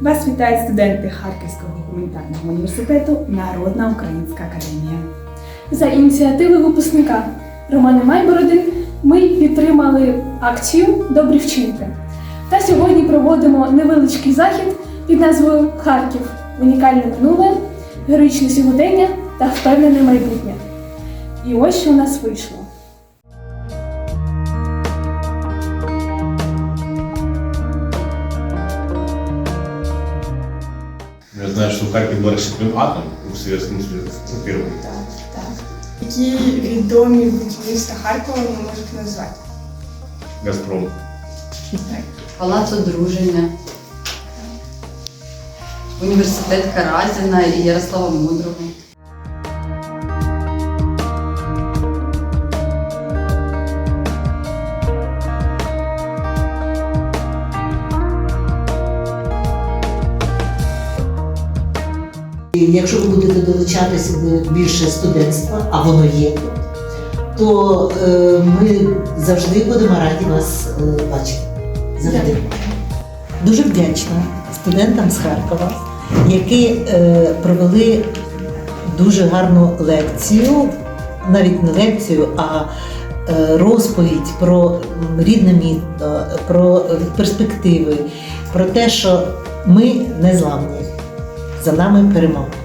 Вас вітають студенти Харківського гуманітарного університету Народна Українська Академія. За ініціативи випускника Романи Майбороди ми підтримали акцію Добрі вчинки. Та сьогодні проводимо невеличкий захід під назвою Харків унікальне минуле, героїчне сьогодення та впевнене майбутнє. І ось що у нас вийшло. Знаю, в Харьков был расщеплен атом в Советском Союзе. Так, так. Які відомі будівництва Харкова ви можете назвати? Газпром. Палац одруження, університет Каразіна і Ярослава Мудрого. Якщо ви будете долучатися до більше студентства, а воно є тут, то е, ми завжди будемо раді вас е, бачити. Завжди. Дуже вдячна студентам з Харкова, які е, провели дуже гарну лекцію, навіть не лекцію, а розповідь про рідне місто, про перспективи, про те, що ми не зламні, за нами перемога.